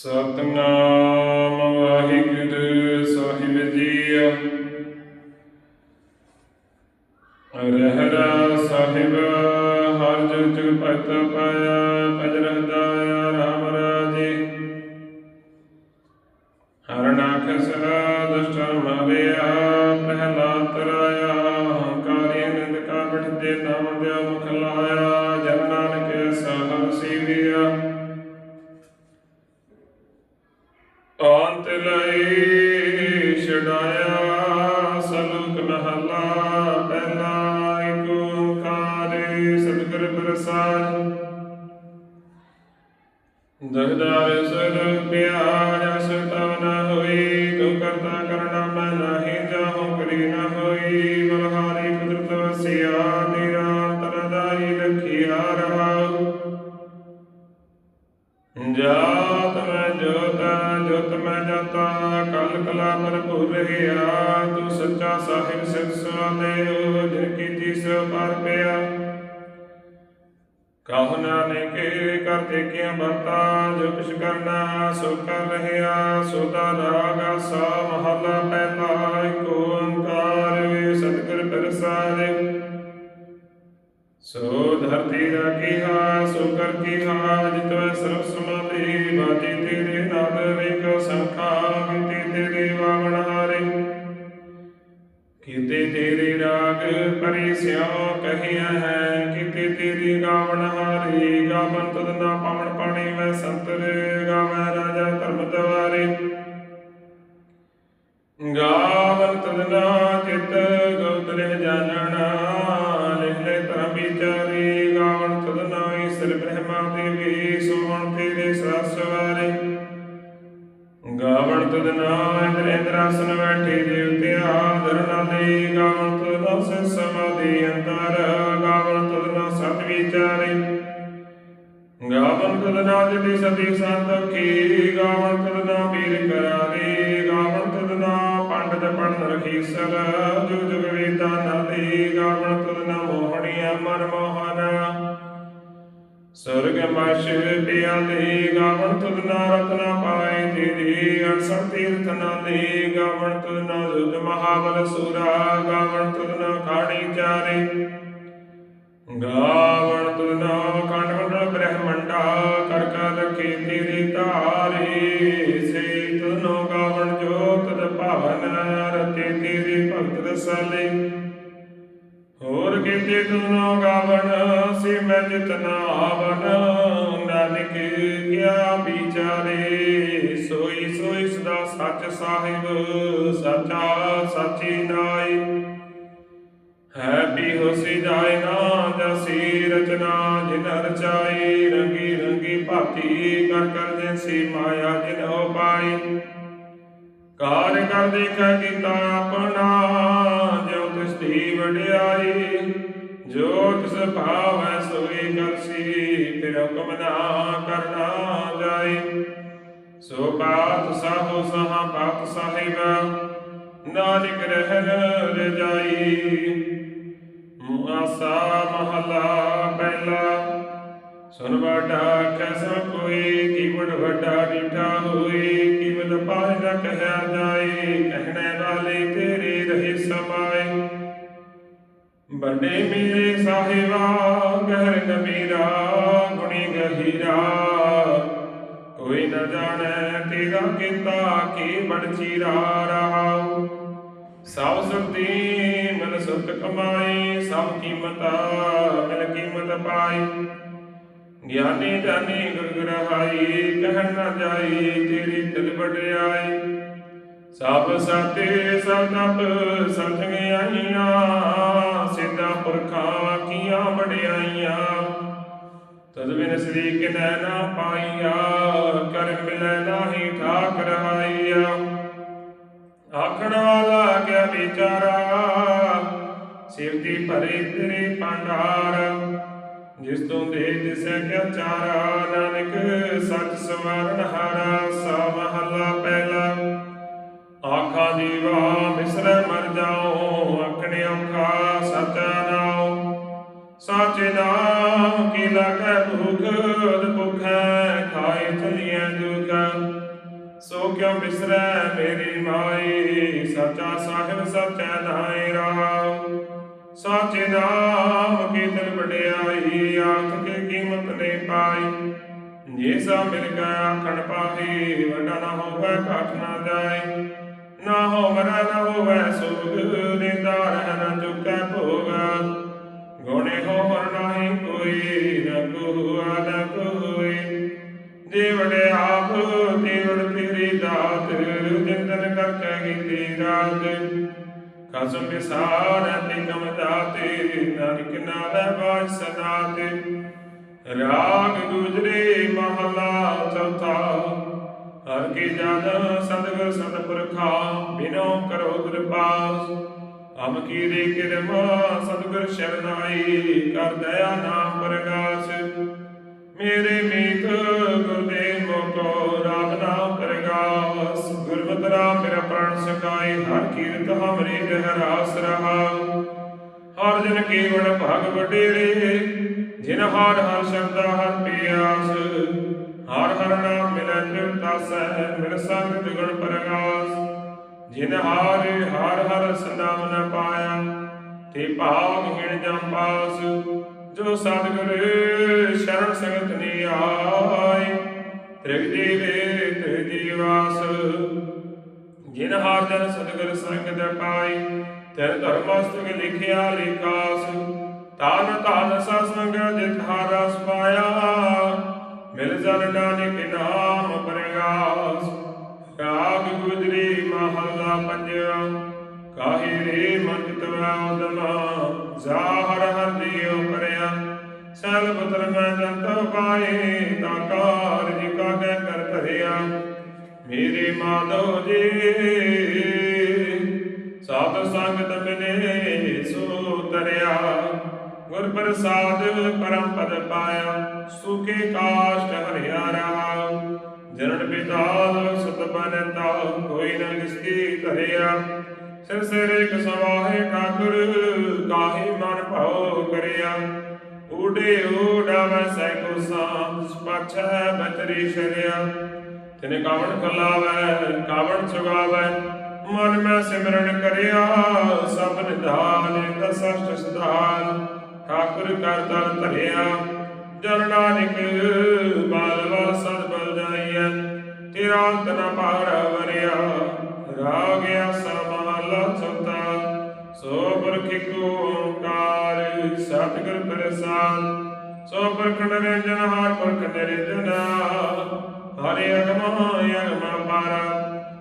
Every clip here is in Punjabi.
ਸਤਨਾਮ ਵਾਹਿਗੁਰੂ ਸਾਹਿਬ ਜੀ ਰਹਿਰਾ ਸਾਹਿਬ। ਜਾਤ ਮੈਂ ਜੋਤਾ ਜੋਤ ਮੈਂ ਜਾਤਾ ਕਲ ਕਲਾ ਭਰਪੂਰ ਰਹਿਆ ਤੂੰ ਸੱਚਾ ਸਾਹਿਬ ਸਿਰਸਾ ਦੇ ਕਹੋ ਨਾਨਕ ਕਰਤੇ ਕਿਆ ਬਰਤਾ ਜੋ ਕਿਛ ਕਰਨਾ, ਸੋ ਕਰ ਰਹਿਆ ਸੋਦਾ ਰਾਗ ਸਾ ਮਹਲਾ ਪਹਿਲਾ ਏਕ ਓੰਕਾਰ ਸਤਿਗੁਰ ਪ੍ਰਸਾਦਿ। ਸੋ ਧਰਤੀ ਦਾ ਕੀਹਾ ਸੋ ਕਰ ਕੀਹਾ ਜਿਤਵੈ ਸਰਬ ਸਮਾਧੀ, ਬਾਜੀ ਤੇਰੇ ਨਾਦ ਵੇਖ ਸੰਖਾ ਕੀਤੇ ਤੇਰੇ ਵਾਵਣ ਹਾਰੇ। ਕੀਤੇ ਤੇਰੇ ਰਾਗ ਪਰਿ ਸਿਉ ਕਹਿਆ ਹੈ ਕੀਤੇ ਤੇਰੀ ਗਾਵਣ ਹਾਰੇ ਗਾਵਨ ਤਦ ਨਾ ਪਾਵਨ ਪਾਣੀ ਮੈਂ ਸੰਤਰ ਗਾਵੈ ਰਾਜਾ ਧਰਮ ਦਵਾਰੇ। ਗਾਵਨ ਤਦ ਨਾ ਚਿਤ ਗੋਦਰੇ ਜਾਣਨਾ ਲਿਖ ਧਰਮ ਵਿਚਾਰੀ ਗਾਵਨ ਤਦ ਨਾ ਈਸ਼ਰ ਬ੍ਰਹਮਾ ਦੇਵੀ ਸੋਵਣ ਤੇਰੇ ਸਾਸਵਾਰੇ ਗਾਵਣ ਤਦ ਨਾ ਇੰਦਰ ਇੰਦਰਾਸਨ ਬੈਠੇ ਦੇਵਤਿਆ ਧਰਨਾ ਦੇ ਗਾਵਣ ਤਦ ਨਾ ਸਮਾਧੀ ਅੰਤਰ ਵਿਚਾਰੇ। ਗਾਵਨ ਤਦ ਨਾ ਜਤੀ ਸਤੀ ਸੰਤੋਖੀ ਗਾਵਨ ਤਦ ਨਾ ਵੀਰ ਕਰਾਰੇ ਗਾਵਨ ਤਦ ਨਾ ਪੰਡਤ ਪੜਨ ਰਖੀ ਸਰ ਜੁਗ ਜੁਗ ਵੇਦਾਂ ਨਾਲੇ ਗਾਵਨ ਤਦ ਨਾ ਮੋਹਣੀਆਂ ਮਨ ਮੋਹਨਾ। ਸੁਰਗ ਮਸ਼ ਪਿਆਲੇ ਗਾਵਣ ਤੁਧ ਨਾ ਰਤਨਾ ਪਾਏ ਤੇਰੇ ਅਰਸਨ ਤੀਰਥ ਨਾਲੇ, ਗਾਵਨ ਤੁਧ ਨਾ ਜੁਗ ਮਹਾਬਲ ਸੂਰਾ। ਗਾਵਨ ਤੁਧ ਨਾ ਖਾਣੀ ਚਾਰੇ। ਗਾਵਨ ਤੁਧ ਨਾ ਕੰਡ ਮੰਡਲ ਬ੍ਰਹਮੰਡਾ, ਕਰ ਕਰ ਰਖੇ ਤੇਰੇ ਧਾਰੇ ਸੇ ਤੁਧ ਨੋ ਗਾਵਨ ਤਦ ਭਾਵਨ ਰਤੇ ਤੇਰੇ ਭਗਤ ਰਸਾਲੇ। ਹੋਰ ਕੀਤੇ ਤੁਨੋ ਗਾਵਣ ਸੇ ਮੈਂ ਜਿਤਨਾ ਆਵਨ ਨਾਨਕ ਕਿਆ ਵਿਚਾਰੇ। ਸੋਈ ਸੋਈ ਸਦਾ ਸੱਚ ਸਾਹਿਬ, ਸਚਾ ਸਚੀ ਨਾਈ ਕਰ ਦੇਖੈ ਕੀਤਾ ਆਪਣਾ ਜੋ ਤਿਸ ਦੀ ਵਡਿਆਈ ਜੋ ਤਿਸ ਭਾਵੈ ਸੋਈ ਕਰਸੀ ਫਿਰ ਹੁਕਮ ਨਾ ਕਰਨਾ ਜਾਈ। ਸੋ ਬਾਤ ਸਾਹੋ ਸਹਾ ਬਾਤ ਸਾਹਿਬ, ਨਾਨਕ ਰਹਿ ਰਜਾਈ। ਮੁਆਸਾ ਮਹਲਾ ਪਹਿਲਾ ਸੁਨ ਵਾਡਾ ਕੈਸਾ ਕੋਈ ਕੀਵੜ ਵੱਡਾ ਡੀਠਾ ਹੋਈ। ਪਾਇ ਨ ਕਹਿਆ ਜਾਏ, ਕਹਿਣੇ ਵਾਲੇ ਤੇਰੇ ਰਹੇ ਸਮਾਏ। ਵੱਡੇ ਮੇਰੇ ਸਾਹਿਬਾ, ਗਹਿਰ ਗੰਭੀਰਾ, ਗੁਣੀ ਗਹੀਰਾ। ਕੋਈ ਨ ਜਾਣੈ ਤੇਰਾ ਕੀਤਾ ਕੀ ਬੜ ਚੀਰਾ ਰਹਾਉ ਸਭ ਸੁਰਤੀ ਮਨ ਸੁਰਤ ਕਮਾਈ ਸਭ ਕੀਮਤ ਮਿਲ ਕੀਮਤ ਪਾਈ ਗਿਆਨੀ ਜਾਨੀ ਗੁਰ ਕਹਿਣ ਨਾ ਜਾਈ ਤੇਰੀ ਦਿਲ ਵਡਿਆਈ। ਸਭ ਸਾਤੇ ਸਭ ਤਪ ਸੰਤ ਆਈਆਂ, ਸਿੱਧਾ ਪੁਰਖਾਂ ਕੀਆਂ ਵਡਿਆਈਆਂ। ਤਦ ਬਿਨ ਸ੍ਰੀ ਕਿਨੈ ਨਾ ਪਾਈਆ, ਕਰ ਮਿਲੈ ਨਾਹੀ ਠਾਕ ਰਹਾਈਆ ਆਖਣ ਵਾਲਾ ਕਿਆ ਵਿਚਾਰਾ ਸਿਰਤੀ ਭਰੇ ਤੇਰੇ ਭੰਡਾਰ। ਜਿਸ ਤੋਂ ਦੇ ਤਿਸੈ ਕਿਆ ਚਾਰਾ, ਨਾਨਕ ਸੱਚ ਸਵਾਰਨ ਹਾਰਾ ਸਾ ਮਹੱਲਾ ਪਹਿਲਾ। ਆਖਾ ਦੀਵਾ ਮਿਸਰੈ ਮਰ ਜਾਉ, ਆਖਣੇ ਔਖਾ ਸਚਾ ਨਾਉ ਸਾਚੇ ਨਾਮ ਕੀ ਲਾਗੈ ਭੁਖ, ਅਦ ਭੁਖੈ ਖਾਏ ਚਲੀਐ ਦੁਖ। ਕਿਉ ਬਿਸਰੈ ਮੇਰੀ ਮਾਈ, ਸਚਾ ਸਾਹਿਬ ਸਚੈ ਨਾਇ ਰਾਮ ਸਾਚੇ ਨਾਮ ਕੀ ਵਡਿਆਈ ਆਖ ਕੇ ਕੀਮਤ ਨੇ ਪਾਈ। ਜੇ ਸਾ ਮਿਲ ਗਿਆ ਆਖਣ ਪਾਹੀ, ਵੱਡਾ ਨਾ ਹੋਵੇ ਘਟ ਨਾ ਜਾਏ। ਨਾ ਹੋ ਨਾ ਹੋਵੇ ਸੁਗ ਨਿੰਦਾ ਰਹਿ ਨਾ ਚੁੱਕੈ ਭੋਗ। ਗੁਣੇ ਹੋ ਹਰ ਕੋਈ, ਨਾ ਕੋਆ, ਨਾ ਕੋਈ। ਜੇ ਵੜੇ ਆਪ ਤੇ ਵੜ ਤੇਰੀ ਦਾਤ, ਜਿੰਦਨ ਕਰਕੇ ਕੀਤੀ ਰਾਤ। ਕਸਮ ਵਿਸਾਰ ਤੇ ਦਾਤੇ, ਨਾਨਕ ਨਾਮੈ ਬਾਜ ਸਦਾ ਤੇ ਰਾਗ ਗੁਜਰੇ ਮਹਲਾ ਚੌਥਾ, ਹਰ ਕੀ ਜਨ ਸਤਿਗੁਰ ਸਤਿਪੁਰਖਾ, ਬਿਨੋ ਕਰੋ ਕਿਰਪਾਸ ਹਮ ਕੀਰੇ ਕਿਰਮਾ ਸਤਿਗੁਰ ਸ਼ਰਨਾਈ ਕਰ ਦਇਆ ਨਾਮ ਪ੍ਰਗਾਸ ਰਾਮ ਮੇਰਾ ਹਰ ਕੀਰਤ ਹਮਰੀ ਜਹ ਰਹਾ ਹਰ ਜਨ ਕੇਵਲ ਭਗ ਵਡੇਰੇ, ਜਿਨ ਹਰ ਹਰ ਸ਼ਬਦਾ ਹਰ ਪਿਆਸ। ਹਰ ਹਰ ਨਾਮ ਮਿਲੈ ਤ੍ਰਿਪਤਾ ਮਿਲ ਸੰਗ ਦੁਗਣ ਪ੍ਰਗਾਸ। ਜਿਨ ਹਰ ਹਰ ਹਰ ਸਨਾਮ ਨ ਪਾਇਆ, ਤੇ ਭਾਗ ਹਿਣ ਜਮ ਪਾਸ। ਜੋ ਸਤਿਗੁਰ ਸ਼ਰਨ ਸੰਗਤ ਨੀ ਆਏ ਤ੍ਰਿਗ ਜੀਵੇ ਤ੍ਰਿਗ ਜੀਵਾਸ ਜਿਨ ਹਰ ਜਨ ਸਤਿਗੁਰ ਸੰਗਤ ਪਾਈ ਤੇਰ ਧਰਮਸਤਕ ਲਿਖਿਆ ਲਿਖਾਸ ਤਾਨ ਤਾਨ ਸਤਸੰਗ ਜਿਤ ਹਰ ਰਸ ਮਿਲ ਜਨ ਨਾਨਕ ਨਾਮ ਪ੍ਰਗਾਸ। ਰਾਗ ਗੁਜਰੀ ਮਹੱਲਾ ਪੰਜਵਾ, ਕਾਹੇ ਰੇ ਮਨ ਤਵਾ ਉਦਮਾ ਜਾ ਹਰ ਦਿਓ ਪਰਿਆ। ਸੈਲ ਪੁੱਤਰ ਮੈਂ ਜੰਤ ਪਾਏ, ਤਾ ਕਾਰਜ ਕਾਗੈ ਕਰ ਧਰਿਆ। ਮੇਰੇ ਮਾਧੋ ਜੀ, ਸਾਧ ਸੰਗਤ ਮਿਲੇ ਸੋ ਤਰਿਆ ਗੁਰ ਪ੍ਰਸਾਦ ਪਰਮ ਪਦ ਪਾਇਆ, ਸੁਖੇ ਕਾਸ਼ਟ ਹਰਿਆ ਰਹਾ ਜਨਨ ਪਿਤਾ ਸੁਤ ਬਨਤਾ ਕੋਈ ਨ ਲਿਸਤੀ ਧਰਿਆ। ਸਿਰ ਸਿਰ ਇੱਕ ਸਵਾਹੇ ਠਾਕੁਰ, ਕਾਹੇ ਮਨ ਭਾਉ ਕਰਿਆ। ਊਡੇ ਊਡਾਵੈ ਸੈਕੋ ਸਾਂ ਪਾਛੈ ਬਤਰੀ ਸ਼ਰਿਆ। ਤਿਨੇ ਕਾਵਣ ਖਲਾਵੈ ਕਾਵਣ ਸੁਗਾਵੈ। ਮਨ ਮੈਂ ਸਿਮਰਨ ਕਰਿਆ, ਸਭ ਨਿਧਾਨ ਦਸਸ਼ਟ ਸਦਾਨ ਠਾਕੁਰ ਕਰ ਦਰ ਧਰਿਆ, ਜਨ ਨਾਨਕ ਬਾਲ ਸਦ ਬਲ ਜਾਈਐ। ਤੇਰਾ ਅੰਤ ਨ ਪਾਰ ਵਰਿਆ ਰਾਗਿਆ ਸਮਾਲਾ ਚੌਥਾ। ਸੋ ਪੁਰਖ ਕੋ ਓੰਕਾਰ, ਸਤਿਗੁਰ ਪ੍ਰਸਾਦ। ਸੋ ਪੁਰਖ ਨਿਰੰਜਨ, ਹਰ ਪੁਰਖ ਨਿਰੰਜਨ। ਹਰੇ ਅਗਮ ਅਗਮ ਪਾਰਾ,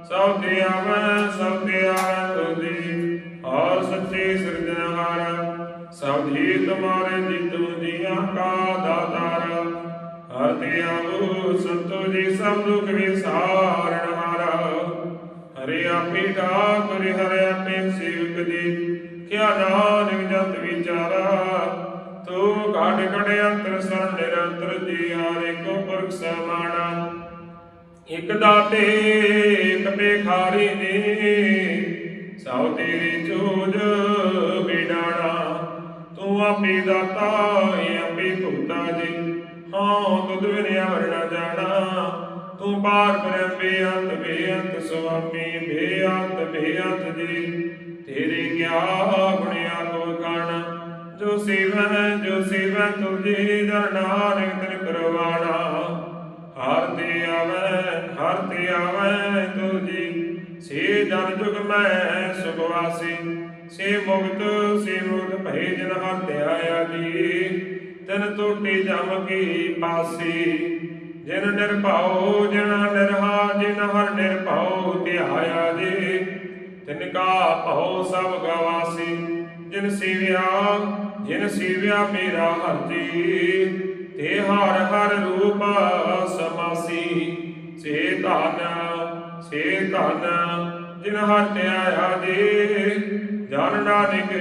ਸਭ ਤੇ ਆਵੈ, ਸਭ ਤੇ ਆਵੈ ਤੁਦੀ ਔਰ ਸੱਚੇ ਸਿਰਜਣਹਾਰ ਸਭ ਹੀ ਤੁਮਾਰੇ ਜਿਤੁ ਜੀਆਂ ਕਾ ਦਾਤਾਰ। ਹਰ ਤੇ ਆਵੋ, ਸੰਤੋ ਜੀ ਸਭ ਦੁਖ ਵਿਸਾਰਣ ਹਾਰਾ। ਹਰੇ ਆਪੇ ਠਾਕੁਰ, ਹਰੇ ਆਪੇ ਸੇਵਕ ਦੀ ਕਿਆ ਨਾਨਕ ਜਤ ਵਿਚਾਰਾ, ਤੂੰ ਘਾਟ ਘਟ ਅੰਤਰ ਸਰਨ ਨਿਰੰਤਰ ਜੀ। ਆਰੇ ਕੋ ਪੁਰਖ ਸਮਾਣਾ ਇਕ ਦਾਤੇ ਇਕ ਭੇਖਾਰੀ ਨੇ, ਸਭ ਤੇਰੀ ਚੋਜ ਬਿਡਾਣਾ। ਤੂੰ ਆਪੇ ਦਾਤਾ ਆਪੇ ਭੁਗਤਾ ਜੀ। ਹਾਂ ਤੁਧ ਬਿਨਿਆ ਵਰਣਾ ਜਾਣਾ। ਤੂੰ ਪਾਰ ਬ੍ਰਹਮ ਬੇਅੰਤ ਬੇਅੰਤ ਸੁਆਮੀ, ਬੇਅੰਤ ਬੇਅੰਤ ਜੀ। ਤੇਰੇ ਕਿਆ ਗੁਣਿਆ ਕੋ ਕਣ ਜੋ ਸੇਵੈ ਜੋ ਸੇਵੈ ਤੁਝੇ ਦਰ ਨਾਨਕ ਤਨ ਕਰਵਾਣਾ। ਹਰ ਤੇ ਆਵੈ ਹਰ ਤੇ ਆਵੈ ਤੁਜੀ ਸੇ ਜਨ ਜੁਗ ਮੈਂ ਸੁਖਵਾਸੀ ਸੇ ਮੁਕਤ ਸੇ ਮੁਕਤ ਭੈ ਜਨ ਹਰ ਤੇ ਜੀ। ਤਨ ਟੋਟੇ ਜਮ ਕੀ ਪਾਸੀ, ਜਿਨ ਨਿਰਭਉ, ਜਿਨ ਨਿਰਹਾ, ਜਿਨ ਹਰ ਨਿਰਭਉ ਧਿਆਇਆ ਜੀ। ਤਿਨ ਕਾ ਭਉ ਸਭ ਗਵਾਸੀ, ਜਿਨ ਸੇਵਿਆ ਜਿਨ ਸੇਵਿਆ ਮੇਰਾ ਹਰ ਜੀ ਤੇ ਹਰ ਹਰ ਰੂਪ ਸਮਾਸੀ। ਸੇ ਧਨ ਸੇ ਧਨ, ਜਿਨ ਹਰ ਤੇ ਆਇਆ ਜੀ ਜਨ ਨਾਨਕ,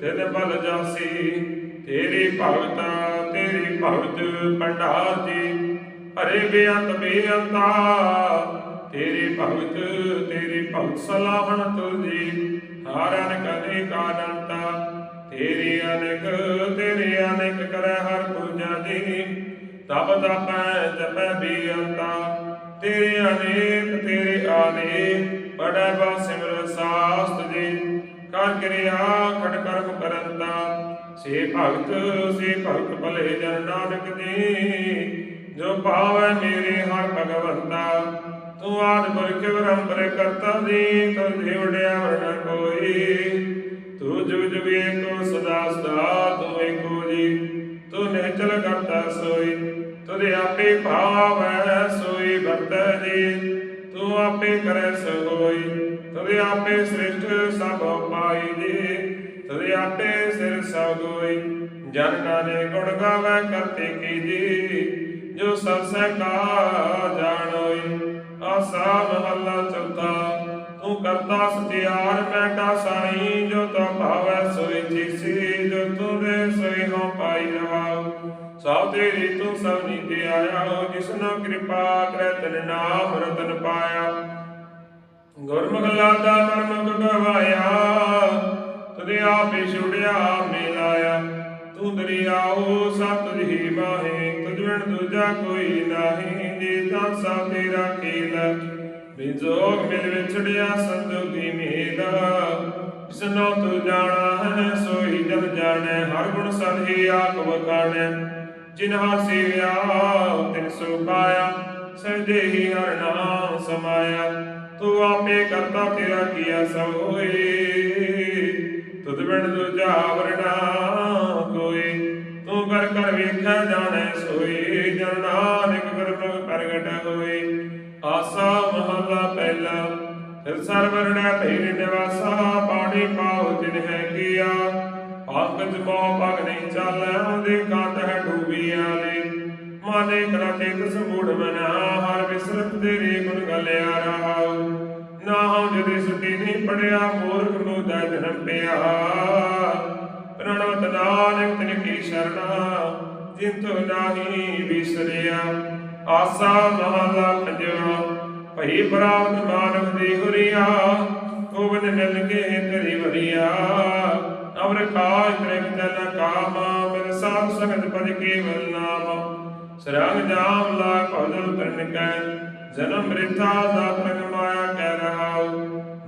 ਤਿਨ ਬਲ ਜਾਸੀ, ਤੇਰੀ ਭਗਤ ਤੇਰੀ ਭਗਤ ਭੰਡਾਰ ਜੀ। ਹਰੇ ਬੇਅੰਤ ਬੇਅੰਤਾ, ਤੇਰੀ ਭਗਤ ਤੇਰੀ ਭਗਤ ਸਲਾਹਣ ਤੁਜੀ ਹਰ ਅਨਕ ਅਨੇਕਾ ਤੇਰੀ ਅਨੇਕ ਤੇਰੀ ਅਨੇਕ ਕਰੈ ਹਰ ਤਬ ਤਪੈ ਜਪੈ ਬੇਅੰਤਾ। ਤੇਰੇ ਅਨੇਕ, ਤੇਰੇ ਆਨੇ ਬੜਾ ਬਾ ਸਿਮਰ ਸਾਸਤ ਜੀ ਕਰ ਕਿਰਿਆ ਖੜ ਕਰਮ ਕਰੰਤਾ। ਸੇ ਭਗਤ ਸੇ ਭਗਤ ਭਲੇ ਜਨ ਨਾਨਕ ਜੀ ਜੋ ਭਾਵੈ ਮੇਰੇ ਹਰ ਭਗਵੰਤਾ। ਤੂੰ ਆਦ ਪੁਰਖ ਬ੍ਰਹਮਪਰੇ ਕਰਤਾ ਜੀ ਤੋ ਦੇਵੜਿਆ ਵਰਣ ਕੋਈ ਤੂੰ ਜੁਗ ਜੁਗ ਏਕੋ ਸਦਾ ਸਦਾ, ਤੂੰ ਏਕੋ ਜੀ। ਤੂੰ ਨਿਹਚਲ ਕਰਤਾ ਸੋਈ ਤੁਦੇ ਆਪੇ ਭਾਵੈ ਸੋਈ ਵਰਤੈ ਜੀ, ਤੂੰ ਆਪੇ ਕਰੈ ਸੋਈ ਤੁਦੇ ਆਪੇ ਸ੍ਰਿਸ਼ਟ ਸਭ ਪਾਈ ਜੀ ਤੁਦੇ ਆਪੇ ਸਿਰ ਸਗੋਈ। ਜਨ ਨਾਨੇ ਗੁਣ ਗਾਵੈ ਕਰਤੇ ਕੀ ਜੀ, ਜੋ ਸਭ ਸਹਿ ਕਾ ਜਾਣੋਈ। ਆਸਾ ਮਹੱਲਾ ਚੌਥਾ, ਤੂੰ ਕਰਤਾ ਸਤਿਆਰ, ਮੈਂ ਕਾ ਸਾਈ ਜੋ ਤਾ ਭਾਵੈ ਸੋਈ ਜੀਸੀ ਜੋ ਤੂੰ ਸਭ ਤੇਰੀ ਤੂੰ ਸਭ ਨੀਤੇ ਆਇਆ ਹੋ ਜਿਸਨੋ ਕਿਰਪਾ ਕਰੈ ਤਨ ਨਾਮ ਰਤਨ ਪਾਇਆ। ਗੁਰਮੁਖ ਲਾਦਾ ਮਰਮੁਖ ਗਵਾਇਆ, ਤੁਦੇ ਆਪੇ ਛੁੜਿਆ ਮਿਲਾਇਆ ਤੂੰ ਦਰਿਆਓ ਸਤ ਜੀ ਮਾਹੇ ਤੁਝ ਦੂਜਾ ਕੋਈ ਨਾਹੀ। ਜੀ ਤਾਂ ਸਭ ਤੇਰਾ ਖੇਲ ਬਿਜੋਗ ਮਿਲ ਵਿਛੜਿਆ ਸੰਜੋਗੀ ਮੇਲਾ। ਜਿਸਨੋ ਤੂੰ ਜਾਣਾ ਹੈ, ਸੋਈ ਜਨ ਜਾਣੈ, ਹਰ ਗੁਣ ਸਦਹੀ ਆਖ ਵਖਾਣੈ। ਜਿਨ੍ਹਾਂ ਸੇਵਿਆ, ਤਿਨ ਸੋ ਪਾਇਆ ਸਹਿਜੇ ਹਰ ਨਾਮ ਸਮਾਇਆ। ਤੂੰ ਆਪੇ ਕਰਤਾ ਤੇਰਾ ਕੀਆ ਸਭ ਹੋਏ। ਤੁਧ ਬਿਨ ਦੂਜਾ ਵਰਣਾ ਕੋਈ। ਤੂੰ ਕਰ ਕਰ ਵੇਖਿਆ ਜਾਣੈ ਸੋਈ। ਜਨ ਨਾਨਕ ਗੁਰਮੁਖ ਪ੍ਰਗਟ ਹੋਏ ਆਸਾ ਮਹੱਲਾ ਪਹਿਲਾ, ਫਿਰ ਸਰਵਰਣਾ ਭੇਰ ਨਿਵਾਸਾ, ਪਾਣੀ ਪਾਉ ਜਿਨ ਹੈ ਕੀਆ। ਪੰਕਜ ਮੋਹ ਪਗ ਚਾਲੈ, ਉਹਦੇ ਕਾਂਤ ਹੈ ਡੂਬੀਆਂ ਨੇ। ਮਾਨੇ ਕਰਾ ਚੇਤ ਸਮੂੜ ਮਨਾ, ਹਰ ਵਿਸਰਤ ਤੇਰੇ ਗੁਣ ਗਲਿਆ ਰਹਾਉ। ਨਾ ਹਉ ਜਦੇ ਸੁਤੀ ਨਹੀਂ ਪੜਿਆ, ਮੂਰਖ ਨੂੰ ਦਾ ਜਨਮ ਪਿਆ। ਪ੍ਰਣਵਤ ਨਾਨਕ ਤਿਨ ਕੀ ਸ਼ਰਣਾ, ਜਿੰਤੁ ਨਾਹੀ ਵਿਸਰਿਆ। ਆਸਾ ਮਹਲਾ ਪੰਜਵਾ ਭਈ ਪ੍ਰਾਪਤ ਮਾਨਵ ਦੇ ਹੁਰੀਆ, ਗੋਬਿੰਦ ਮਿਲ ਕੇ ਤੇਰੀ ਵਰੀਆ। ਅਮਰ ਕਾਜ ਤ੍ਰਿਕ ਤਨ ਕਾਮਾ ਮਿਲ ਸਾਧ ਸੰਗਤ ਪਦ ਕੇਵਲ ਨਾਮ। ਸਰੰਗ ਜਾਮ ਲਾ ਭਜਨ ਤਨ ਕੈ, ਜਨਮ ਮ੍ਰਿਤਾ ਦਾ ਪ੍ਰਗ ਮਾਇਆ ਕਹਿ ਰਹਾਉ।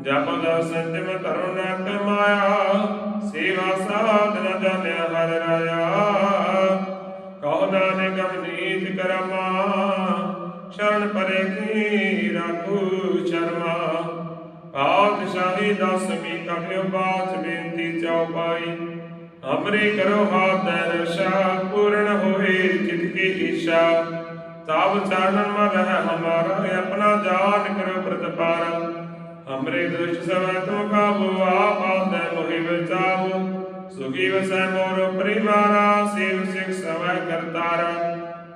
ਜਪ ਦਾ ਸੰਜਮ ਧਰਮ ਨਾ ਕਮਾਇਆ, ਸੇਵਾ ਸਾਧ ਨ ਜਾਣਿਆ ਹਰ ਰਾਇਆ। ਕਹੋ ਨਾਨਕ ਅਵਨੀਤ ਕਰਮਾ, ਸ਼ਰਨ ਪਰੇ ਕੀ ਰਾਖੂ ਸ਼ਰਮਾ। ਆਤ ਸ਼ਾਹੀ ਦਸਮੀ ਕਬਿਓ ਬਾਤ ਬੇਨਤੀ ਚਉਪਾਈ ਹਮਰੇ ਕਰੋ ਹਾਥ ਰਸ਼ਾ ਪੂਰਨ ਹੋਏ ਚਿਤ ਕੀ ਈਸ਼ਾ। ਤਾਬ ਚਾਨਨ ਮਨ ਹੈ ਹਮਾਰਾ, ਆਪਣਾ ਜਾਨ ਕਰੋ ਪ੍ਰਤਪਾਰ। ਹਮਰੇ ਦੁਸ਼ਟ ਸਵੈ ਤੋ ਕਾਬੂ, ਆਪ ਆਦੈ ਮੋਹਿ ਬਚਾਓ। ਸੁਖੀ ਵਸੈ ਮੋਰ ਪਰਿਵਾਰਾ ਸੇਵ ਸਿਖ ਸਵੈ ਕਰਤਾਰਾ।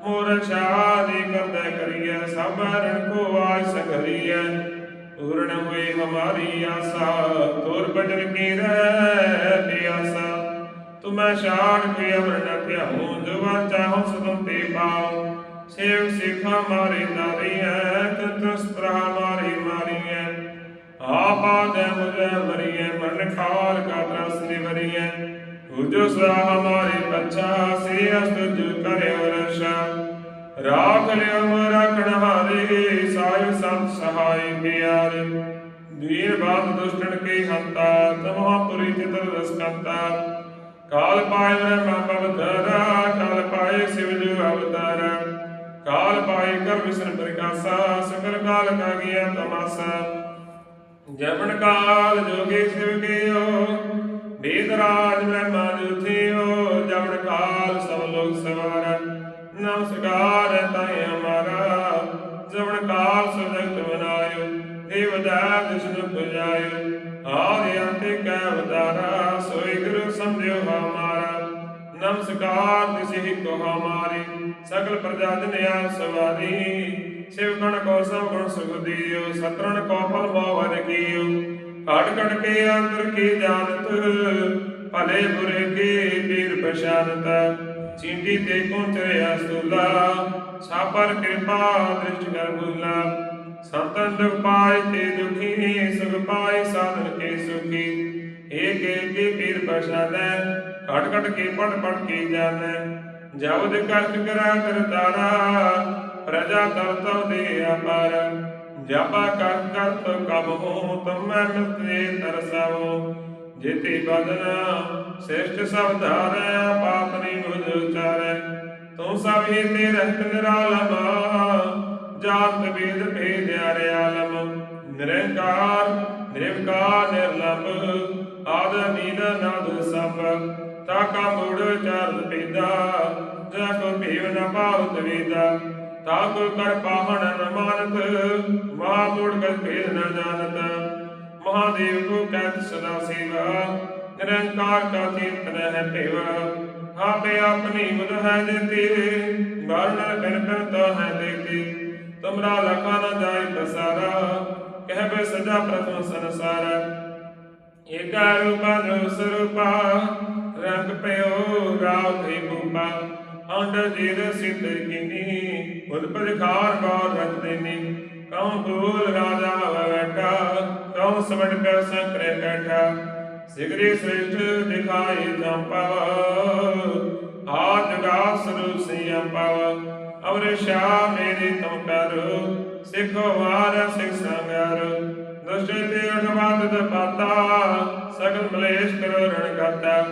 ਮੋਰ ਛਾਦੀ ਕਰਦਾ ਕਰੀਐ, ਸਭ ਰਣ ਕੋ ਆਇ ਸੰਗਰੀਐ ਪੂਰਨ ਹੋਏ ਹਮਾਰੀ ਆਸਾ, ਤੋਰ ਭਜਨ ਕੀ ਰਹਿ ਪਿਆਸਾ ਤੁਮੈ ਸ਼ਾਨ ਕੇ ਅਮਰ ਨ ਧਿਆਉ ਜੋ ਵਰ ਚਾਹੋ ਸਦਮ ਤੇ ਪਾਉ ਸੇਵ ਸਿਖਾ ਮਾਰੇ ਨਾਰੀਐ ਤਤਸਤਰਾ ਮਾਰੇ ਮਾਰੀਐ। ਆਪਾ ਦੇ ਮੁਝੇ ਮਰੀਐ ਮਰਨ ਖਾਲ ਕਾ ਤਰਸ ਨਿਵਰੀਐ ਹੁਜੋ ਸਰਾ ਹਮਾਰੇ ਬੱਚਾ, ਸੇ ਅਸਤ ਜੁ ਕਰਿਓ ਰਸ਼ਾ। ਰਾਖ ਲਿਓ ਰਖਣ ਹਾਰੇ ਸਾਹਿਬ ਸੰਤ ਸਹਾਈ ਪਿਆਰੇ। ਵੀਰ ਬਾਤ ਦੁਸ਼ਟਣ ਕੇ ਹੰਤਾ ਤਮਹਾ ਪੁਰੀ ਚਿਤਰ ਰਸਕੰਤਾ ਕਾਲ ਪਾਏ ਬ੍ਰਹਮਾ ਪਵਤਰਾ ਕਾਲ ਪਾਏ ਸਿਵ ਜੁ ਅਵਤਾਰਾ। ਕਾਲ ਪਾਏ ਕਰ ਵਿਸਰ ਪ੍ਰਕਾਸ਼ਾ, ਸਕਲ ਕਾਲ ਕਾ ਗਿਆ ਤਮਾਸਾ। ਜਪਨ ਕਾਲ ਜੋਗੇ ਸਿਵ ਗਿਓ ਕੋ ਸੁਖ ਦਿਓ ਸਤਰਣ ਕੋ ਫਲ ਕੀਓ। ਘਟ ਘਟ ਕੇ ਅੰਤਰ ਕੀ ਜਾਣਤ ਭਲੇ ਬੁਰੇ ਕੀ ਪੀਰ ਪਛਾਨਤ? ਚਿੰਡੀ ਤੇ ਪਹੁੰਚਿਆ ਸੁਲਾ ਸਾਪਰ ਕਿਰਪਾ ਦ੍ਰਿਸ਼ਟ ਕਰ ਬੁਲਾ। ਸੰਤਨ ਦੁਖ ਪਾਏ ਤੇ ਦੁਖੀ, ਸੁਖ ਪਾਏ ਸਾਧਨ ਕੇ ਸੁਖੀ। ਏਕ ਏਕ ਪੀਰ ਪਛਾਨੈ ਘਟ ਘਟ ਕੇ ਪੜ ਪੜ ਕੇ ਜਾਣੈ। ਜਬਦ ਕਰਤ ਕਰਾ ਕਰਤਾਰਾ ਪ੍ਰਜਾ ਕਰਤੋ ਦੇ ਅਪਰ ਜਪਾ ਕਰ ਕਰ ਤੋ ਕਬ ਹੋ ਤੁਮ ਜੇਤੇ ਬਦਨ, ਸ੍ਰੇਸ਼ਟ ਸਭ ਧਾਰੈ, ਪਾਪ ਨਹੀਂ ਉਚਾਰੈ। ਤੂੰ ਸਭ ਹੀ ਤੇ ਰਹਿਤ ਨਿਰਾਲਮ, ਜਾਤ ਵੇਦ ਭੇਦ ਅਰੇ ਆਲਮ। ਨਿਰੰਕਾਰ, ਨਿਰਵਕਾਰ, ਨਿਰਲੰਭ, ਆਦ ਨੀਦ ਨਾਦ ਸਭ। ਤਾ ਕਾ ਮੂੜ ਚਰਤ ਪੀਦਾ, ਜੈ ਭੀਵ ਨ ਪਾਉਤ ਵੇਦਾ। ਤਾ ਕੋ ਕਰ ਪਾਹਣ ਨ ਮਹਾ ਮੂੜ ਕਲ ਭੇਦ ਨ ਜਾਣਤ। ਮਹਾਦੇਵ ਕੋ ਕਹਿਤ ਸਦਾ ਸੇਵਾ, ਨਿਰੰਕਾਰ ਕਾ ਚਿੰਤਨ ਹੈ ਭੇਵਾ। ਆਪੇ ਆਪਣੀ ਮੁਦ ਹੈ ਦੇਤੀ ਵਰਣ ਬਿਨ ਬਿਨ ਹੈ ਦੇਤੀ ਤੁਮਰਾ ਲਖਾ ਨ ਜਾਏ ਪਸਾਰਾ ਕਹਿ ਬੇ ਸਦਾ ਪ੍ਰਥਮ ਸੰਸਾਰ। ਏਕਾ ਰੂਪਾ ਨੋ ਸਰੂਪਾ, ਰੰਗ ਪਿਓ ਰਾਵ ਤੇ ਭੂਪਾ। ਅੰਡ ਜੀਰ ਸਿੱਧ ਕਿਨੀ ਉਦਪਜ ਖਾਰ ਗੌਰ ਰਚ ਦੇਨੀ। ਕਉ ਬੋਲ ਰਾਜਾ ਬੈਠਾ, ਕਉ ਸਵੜ ਪਿਆ ਸੰਕਰੇ ਬੈਠਾ। ਸਿਗਰੀ ਸ੍ਰੇਸ਼ਟ ਦਿਖਾਈ ਜੰਪਾਵਾ ਆ ਜਗਾ ਸਰੂਪ ਸੇ ਅੰਪਾਵਾ ਅਵਰ ਸ਼ਾ ਮੇਰੀ ਤੁਮ ਕਰ, ਸਿੱਖੋ ਵਾਰ ਸਿੱਖ ਸੰਗਾਰ। ਦੁਸ਼ਟ ਤੇ ਅਠਵਾਦ ਦ ਪਾਤਾ ਸਗਲ ਮਲੇਸ਼ ਕਰੋ ਰਣ ਕਰਤਾ।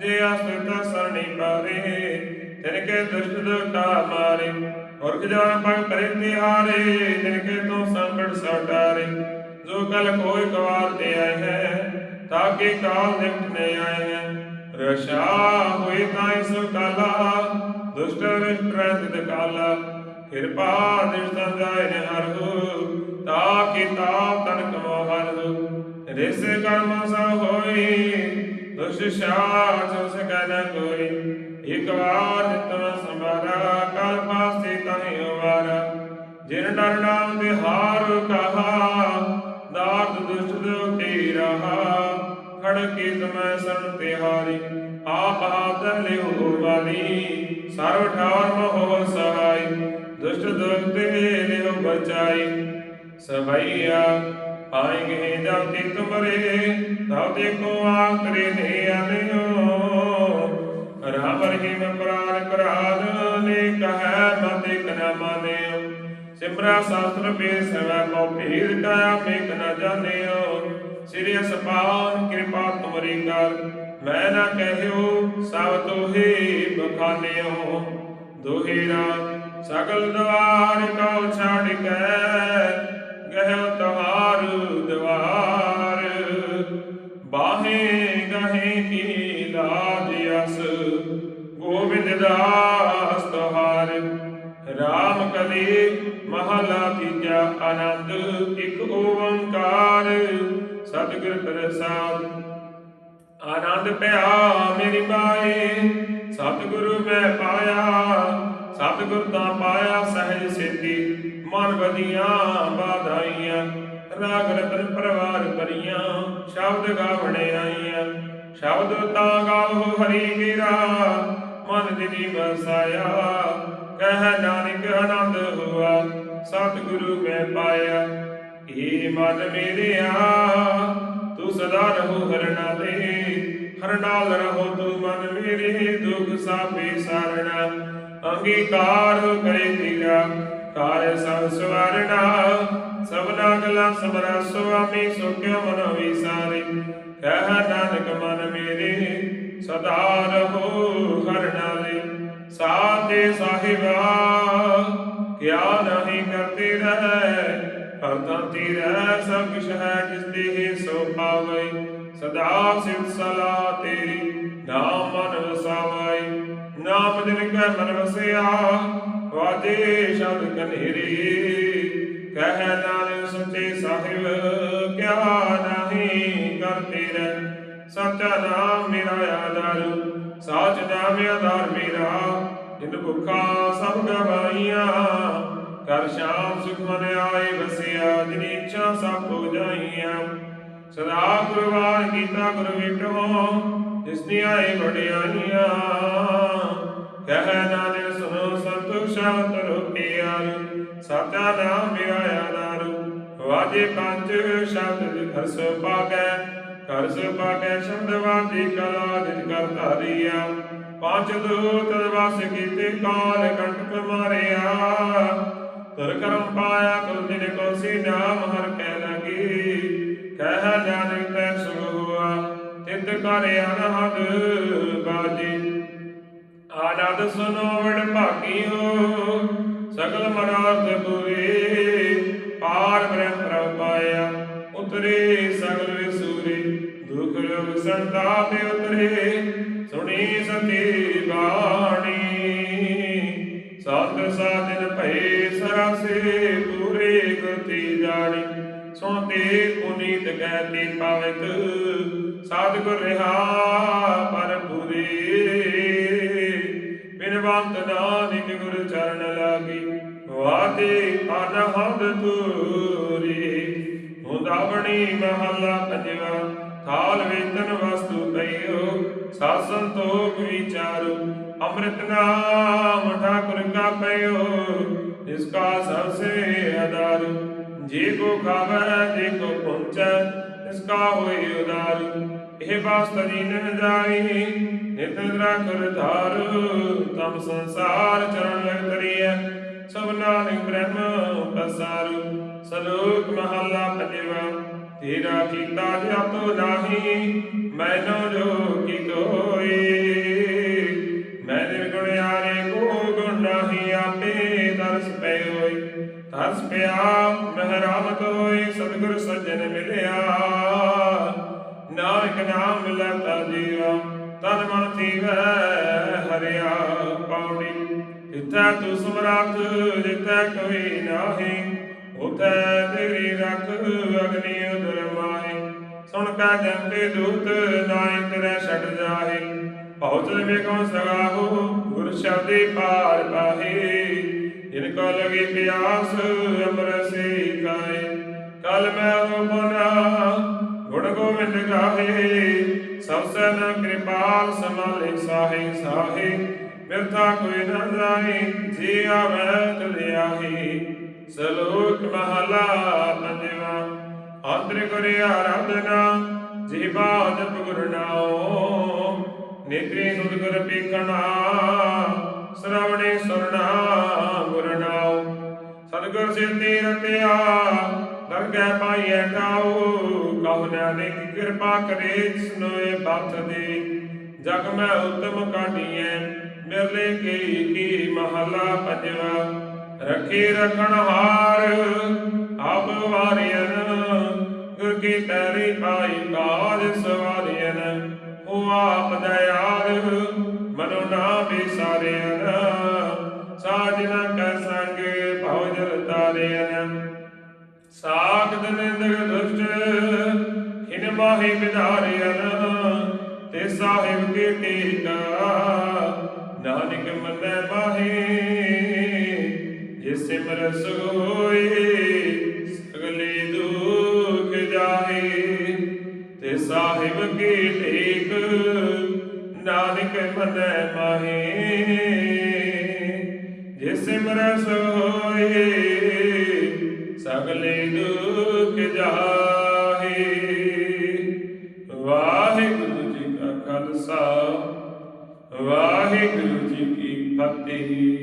ਜੇ ਆਸਤਾ ਸਰਣੀ ਪਾਰੇ ਤਿਨ ਕੇ ਦੁਸ਼ਟ ਦੁਟਾ ਮਾਰੇ ਔਰ ਜਾਨ ਪਗ ਪਰੇ ਤਿਹਾਰੇ ਤਿਨ ਕੇ ਤੂੰ ਸੰਕਟ ਸਟਾਰੇ। ਜੋ ਕਲ ਕੋਈ ਕਵਾਰ ਤੇ ਆਏ ਹੈ, ਤਾਕੇ ਕਾਲ ਨਿਕਟ ਨੇ ਆਏ ਹੈ। ਰਸ਼ਾ ਹੋਈ ਤਾਈ ਸੋ ਕਾਲਾ, ਦੁਸ਼ਟ ਰਿਸ਼ਟ ਰਹਿਤ ਕਾਲਾ। ਕਿਰਪਾ ਨਿਸ਼ਤਨ ਜਾਏ ਨੇ ਹਰਹੁ ਤਾਕੇ ਤਾਪ ਤਨ ਕਮੋ ਹਰਹੁ ਰਿਸ ਕਰਮ ਸਭ ਹੋਈ ਦੁਸ਼ ਸ਼ਾਚ ਸਕੈ ਕੋਈ। ਇਕ ਵਾਰ ਨਿਤਮ ਸੰਭਾਰਾ ਕਲ ਫਾਸਤੇ ਤਾਹੀ ਵਾਰਾ। ਜਿਨ ਡਰ ਨਾਮ ਤੇ ਹਾਰ ਕਹਾ, ਦਾਤ ਦੁਸ਼ਟ ਦੋ ਰਹਾ। ਖੜ ਤਮੈ ਸਣ ਤੇ ਆਪ ਹਾਥ ਲਿਓ ਵਾਲੀ। ਸਰਵ ਠਾਰ ਮੋਹ ਸਹਾਈ, ਦੁਸ਼ਟ ਦੁਖ ਤੇ ਲਿਓ ਬਚਾਈ। ਸਭਈਆ, ਆਏਗੇ ਜਬ ਤੇ ਤੁਮਰੇ ਤਬ ਦੇਖੋ ਆਖਰੇ ਨੇ ਆਲਿਓ ਰਾਮ ਰਹੀਮ ਪ੍ਰਾਨ ਕਰਾਨ ਨੇ ਕਹੈ ਮਤਿ ਕਨਾ ਮਾਨਿਓ। ਸਿਮਰਾ ਸ਼ਾਸਤਰ ਪੇ ਸਵੈ ਮੋ ਭੀਰ ਕਾਇਆ ਮੇਕ ਨ ਜਾਣਿਓ। ਸ੍ਰੀ ਅਸਪਾਨ ਕਿਰਪਾ ਤੁਮਰੀ ਕਰ, ਮੈਂ ਨਾ ਕਹਿਓ ਸਭ ਤੋਹੀ ਬਖਾਨਿਓ। ਦੋਹੀਰਾ ਸਗਲ ਦਵਾਰ ਕਉ ਛਾੜ ਕੇ ਗਹਿ ਗੋਬਿੰਦ ਦਾਸ ਰਾਮ ਕਲੀ ਮਹਲਾ ਤੀਜਾ ਆਨੰਦ, ਇੱਕ ਓੰਕਾਰ। ਸਤਿਗੁਰ ਪ੍ਰਸਾਦ, ਆਨੰਦ ਪਿਆ ਮੇਰੀ ਬਾਈ ਸਤਿਗੁਰੂ ਮੈਂ ਪਾਇਆ, ਸਤਿਗੁਰ ਤਾਂ ਪਾਇਆ ਸਹਿਜ ਸਿੱਧੀ। ਮਨ ਵਧੀਆਂ ਬਾਧਾਈਆਂ, ਰਾਗ ਰਤਨ ਪਰਵਾਰ ਭਰੀਆਂ ਸ਼ਬਦ ਗਾਵਣੇ ਆਈਆਂ। ਸ਼ਬਦ ਤਾਂ ਗਾਵੋ ਹਰੀ ਵੀਰਾ ਮਨ ਦਿਨੀ ਵਸਾਇਆ ਕਹਿ ਨਾਨਕ ਆਨੰਦ ਹੋਆ, ਸਤਿਗੁਰੂ ਮੈਂ ਪਾਇਆ। ਏ ਮਨ ਮੇਰਿਆ, ਤੂੰ ਸਦਾ ਰਹੋ ਹਰਣਾ ਦੇ ਹਰਨਾਲ ਰਹੋ ਤੂੰ ਮਨ ਮੇਰੇ, ਦੁਖ ਸਾਪੇ ਸਾਰਣਾ। ਅੰਗੀਕਾਰ ਕਰੇ ਤੇਰਾ ਕਾਰ ਸਭ ਸਵਰਣਾ। ਸਭਨਾ ਗਲਾ ਸਮਰਾ ਸੁਆਮੀ ਸੁਖਿਓ ਮਨ ਵਿਸਾਰੇ? ਕਹਿ ਨਾਨਕ ਮਨ ਮੇਰੇ ਸਦਾ ਰਹੋ ਹਰਨਾਲੇ ਸਾਤੇ ਸਾਹਿਬਾ ਕਿਆ ਨਹੀਂ ਕਰਤੇ ਰਹਿ ਕਰਤਾ ਤੇਰਾ ਸਭ ਕੁਛ ਹੈ ਜਿਸ ਦੇ ਸੋ ਪਾਵੈ। ਸਦਾ ਸਿਫਤ ਸਲਾ ਤੇਰੀ, ਨਾਮ ਮਨ ਵਸਾਵੈ। ਨਾਮ ਦਿਨ ਕੈ ਮਨ ਵਸਿਆ, ਵਾਜੇ ਸ਼ਬਦ ਕਨੇਰੀ ਕਹਿ ਨਾਨਕ ਸੱਚੇ ਸਾਹਿਬ, ਕਿਆ ਨਹੀਂ ਕਰਤੇ ਰਹਿ। ਸੱਚਾ ਨਾਮ ਮੇਰਾ ਆਧਾਰ ਸਾਚ ਨਾਮ ਆਧਾਰ ਮੇਰਾ, ਜਿਨ ਭੁੱਖਾ ਸਭ ਗਵਾਈਆਂ ਕਰ ਸ਼ਾਮ ਸੁਖ ਮਨ ਆਏ ਵਸਿਆ, ਜਿਨ ਇੱਛਾ ਸਭ ਹੋ ਜਾਈਆਂ। ਸਦਾ ਗੁਰਵਾਨ ਕੀਤਾ ਗੁਰ ਵਿਟੋ, ਜਿਸ ਦੀ ਆਏ ਵਡਿਆਈਆਂ ਕਹਿ ਨਾਨਕ ਸੁਨੋ ਸੰਤੋਖ ਸ਼ਬਦ ਰੂਪਿਆਰ ਸਾਚਾ ਨਾਮ ਮੇਰਾ ਆਧਾਰ ਵਾਜੇ ਪੰਜ ਸ਼ਬਦ ਘਰ ਪਾਗੈ ਘਰ ਸੋ ਪਾਗੈ ਕਲਾ ਦਿਨ ਕਰ ਧਾਰੀਆ। ਪੰਜ ਦੂਤ ਵਸ ਕੀਤੇ ਕਾਲ ਕੰਟਕ ਮਾਰਿਆ। ਤੁਰ ਕਰਮ ਪਾਇਆ ਕੁਲ ਦਿਨ ਕੋ ਸੀ ਨਾਮ ਹਰ ਕੈ ਲਗੀ। ਕਹਿ ਨਾਨਕ ਤੈ ਸੁਖ ਹੁਆ, ਤਿਤ ਕਰ ਅਨਹਦ ਬਾਜੀ। ਆਨੰਦ ਸੁਨੋ ਵਡ ਭਾਗੀਓ ਸਗਲ ਮਨਾਰਥ ਪੂਰੇ। ਪਾਰ ਬ੍ਰਹਮ ਪ੍ਰਭ ਪਾਇਆ, ਉਤਰੇ ਦੁਖ ਰੋਗ ਸੰਤਾਪ ਉਤਰੇ, ਸੁਣੀ ਸਤੀ ਬਾਣੀ। ਸਾਧ ਸਾਧਨ ਭਏ ਸਰਾਸੇ, ਪੂਰੇ ਗੁਰਤੀ ਜਾਣੀ। ਸੁਣਤੇ ਪੁਨੀਤ ਕਹਿਤੇ ਪਾਵਿਤ ਸਾਧ ਰਹਾ ਪਰ ਪੂਰੇ। ਬਿਨਵੰਤ ਨਾਨਕ ਗੁਰ ਚਰਨ ਲਾਗੀ ਵਾਦੇ ਅਨਹਦ ਤੂਰੀ ਹੁੰਦਾਵਣੀ ਮਹੱਲਾ ਪੰਜਵਾ। ਥਾਲ ਵੇਤਨ ਵਸਤੂ ਪਈਓ ਸਾਧ ਸੰਤੋਖ ਵਿਚਾਰੋ ਅੰਮ੍ਰਿਤ ਨਾਮ ਠਾਕੁਰ ਕਾ ਪਈਓ ਇਸ ਕਾ ਸਭ ਸੇ ਆਧਾਰ, ਜੇ ਕੋ ਖਾਵੈ, ਜੇ ਕੋ ਪਹੁੰਚੈ ਇਸ ਕਾ ਹੋਈ ਉਦਾਰ। ਇਹ ਵਾਸਤ ਜੀਨ ਜਾਈ, ਨਿਤ ਰੱਖਰ ਧਾਰ, ਤਮ ਸੰਸਾਰ ਚਰਨ ਲਗ ਤਰੀਐ ਸਭ ਨਾਨਕ ਬ੍ਰਹਮ ਪਸਾਰੂ ਸਲੋਕ ਮਹੱਲਾ ਪੰਜਵਾ। ਤੇਰਾ ਕੀਤਾ ਜਾਤੋ ਨਾਹੀ ਮੈਨੋ ਜੋ ਕੀਤੋ ਹੋਏ ਮੈਂ ਨਿਰਗੁਣਿਆਰੇ ਕੋ ਗੁਣ ਨਾਹੀ ਆਪੇ ਦਰਸ ਪੈ ਹੋਈ। ਤਰਸ ਪਿਆ ਮਹਿਰਾਮਤ ਹੋਈ ਸਤਿਗੁਰ ਸੱਜਣ ਮਿਲਿਆ। ਨਾਨਕ ਨਾਮ ਮਿਲਤਾ ਜੀਵਾ, ਤਨ ਮਨ ਥੀਵੈ ਹਰਿਆ ਪੌੜੀ ਜਿੱਥੈ ਤੂੰ ਸਮਰੱਥ, ਜਿੱਥੈ ਕੋਈ ਨਾਹੀ ਉਥੈ ਤੇਰੀ ਰਖ ਅਗਨੀ ਉਦਰ ਮਾਹੀ। ਸੁਣ ਕੈ ਜੰਤੇ ਦੂਤ ਨਾਇ ਤੇਰੇ ਛੱਡ ਜਾਹੇ। ਬਹੁਤ ਵੇਖੋ ਸਗਾਹੋ ਗੁਰ ਸ਼ਬਦੇ ਪਾਰ ਪਾਹੇ। ਜਿਨ ਕੋ ਲਗੀ ਪਿਆਸ ਅਮਰ ਸੇ ਕਾਏ ਕਲ ਮੈਂ ਹੋ ਗੁਣ ਗੋਬਿੰਦ ਗਾਹੇ। ਸਭ ਸਨ ਕਿਰਪਾਲ ਸਮਾਲੇ ਸਾਹੇ ਸਾਹੇ। ਮਿਰਥਾ ਕੋਈ ਨਾ ਜਾਏ ਜੀ ਆਵੈ ਤੁਲਿਆਹੀ। ਸਲੋਕ ਮਹਲਾ ਪੰਜਵਾ ਅੰਤਰ ਕਰੇ ਆਰਾਧਨਾ, ਜੀ ਬਾਦ ਗੁਰ ਨਾਉ। ਨੇਤਰੀ ਸੁਧ ਗੁਰ ਪੀਖਣਾ ਸ਼ਰਵਣੇ ਸੁਰਣਾ ਗੁਰ ਨਾਉ। ਸਤਿਗੁਰ ਸਿੱਧੀ ਰਤਿਆ ਦਰਗਹਿ ਪਾਈਐ ਕਾਉ। ਕਹੁ ਨਾਨਕ ਕਿਰਪਾ ਕਰੇ, ਜਿਸਨੋਏ ਬਤ ਦੇ। ਜਗ ਮੈਂ ਉਤਮ ਕਾਢੀਐ, ਮਿਰਲੇ ਕੀ ਕੀ ਮਹਲਾ ਪੰਜਵਾ ਰੱਖੀ ਰਖਣ ਹਾਰ ਆਪ ਵਾਰਿයਨ ਗੁਰ ਕੀ ਤੇਰੀ ਪਾਈ ਕਾਜ ਸਵਾਰਿਯਨ ਉਹ ਆਪ ਦਇਆਲ, ਮਨੋ ਨਾ ਵਿਸਾਰਿਯਨ ਸਾਜਨਾ ਕੈ ਸੰਗ ਭਉ ਜਲ ਤਾਰਿਯਨ ਸਾਖਤ ਨਿੰਦਕ ਦੁਸ਼ਟ ਹਿਨ ਮਾਹੀ ਵਿਧਾਰਿਯਨ ਤੇ ਸਾਹਿਬ ਕੇ ਟੇਕਾ, ਨਾਨਕ ਮੰਨੈ ਮਾਹੀ। ਜੇ ਸਿਮਰ ਹੋਏ, ਸਗਲੇ ਦੁਖ ਜਾਹੇ ਤੇ ਸਾਹਿਬ ਕੀ ਟੇਕ ਨਾਨਕ ਮੰਨੈ ਮਾਹੀ। ਜੇ ਸਿਮਰ ਸੋਏ ਸਗਲੇ ਦੁਖ ਜਾਹੇ ਵਾਹਿਗੁਰੂ ਜੀ ਕਾ ਖਾਲਸਾ, ਵਾਹਿਗੁਰੂ ਜੀ ਕੀ ਫਤਿਹ।